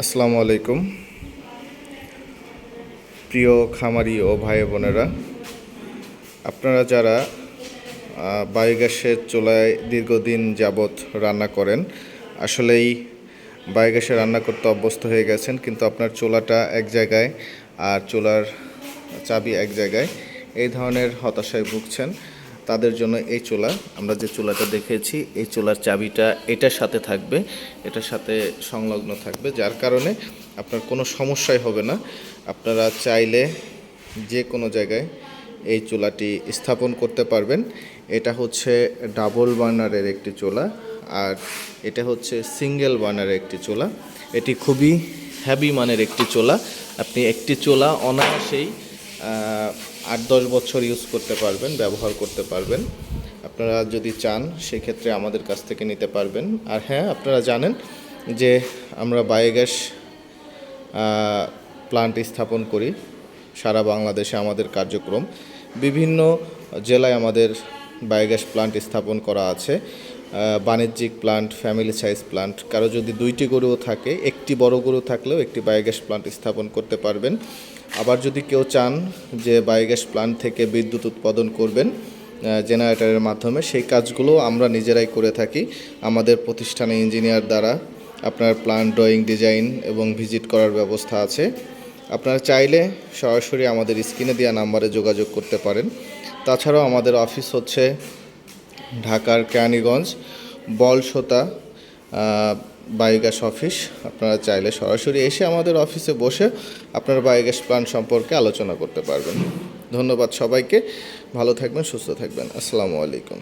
আসসালামু আলাইকুম। প্রিয় খামারি ও ভাই বোনেরা, আপনারা যারা বায়োগ্যাসের চুলায় দীর্ঘদিন যাবৎ রান্না করেন, আসলেই বায়োগ্যাসে রান্না করতে অভ্যস্ত হয়ে গেছেন, কিন্তু আপনার চুলাটা এক জায়গায় আর চুলার চাবি এক জায়গায়, এই ধরনের হতাশায় ভুগছেন। তাদের জন্য এই চুলা। আমরা যে চুলাটা দেখেছি, এই চুলার চাবিটা এটার সাথে থাকবে, এটার সাথে সংলগ্ন থাকবে, যার কারণে আপনার কোনো সমস্যাই হবে না। আপনারা চাইলে যে কোনো জায়গায় এই চুলাটি স্থাপন করতে পারবেন। এটা হচ্ছে ডাবল বার্নারের একটি চুলা আর এটা হচ্ছে সিঙ্গেল বার্নারের একটি চুলা। এটি খুবই হ্যাভি মানের একটি চোলা। আপনি একটি চোলা অনায়াসেই আট দশ বছর ইউজ করতে পারবেন, ব্যবহার করতে পারবেন। আপনারা যদি চান, সেক্ষেত্রে আমাদের কাছ থেকে নিতে পারবেন। আর হ্যাঁ আপনারা জানেন যে আমরা বায়োগ্যাস প্লান্ট স্থাপন করি। সারা বাংলাদেশে আমাদের কার্যক্রম। বিভিন্ন জেলায় আমাদের বায়োগ্যাস প্লান্ট স্থাপন করা আছে। বাণিজ্যিক প্লান্ট ফ্যামিলি সাইজ প্লান্ট কারও যদি দুইটি গরুও থাকে, একটি বড় গরু থাকলেও একটি বায়োগ্যাস প্লান্ট স্থাপন করতে পারবেন। আবার যদি কেউ চান যে বায়োগ্যাস প্লান্ট থেকে বিদ্যুৎ উৎপাদন করবেন জেনারেটরের মাধ্যমে, সেই কাজগুলো আমরা নিজেরাই করে থাকি। আমাদের প্রতিষ্ঠানে ইঞ্জিনিয়ার দ্বারা আপনার প্ল্যান ড্রয়িং ডিজাইন এবং ভিজিট করার ব্যবস্থা আছে। আপনারা চাইলে সরাসরি আমাদের স্ক্রিনে দেওয়া নাম্বারে যোগাযোগ করতে পারেন। তাছাড়াও আমাদের অফিস হচ্ছে ঢাকার কেরানীগঞ্জ, বলসোতা বায়োগ্যাস অফিস। আপনারা চাইলে সরাসরি এসে আমাদের অফিসে বসে আপনার বায়োগ্যাস প্ল্যান সম্পর্কে আলোচনা করতে পারবেন। ধন্যবাদ সবাইকে। ভালো থাকবেন, সুস্থ থাকবেন। আসসালামু আলাইকুম।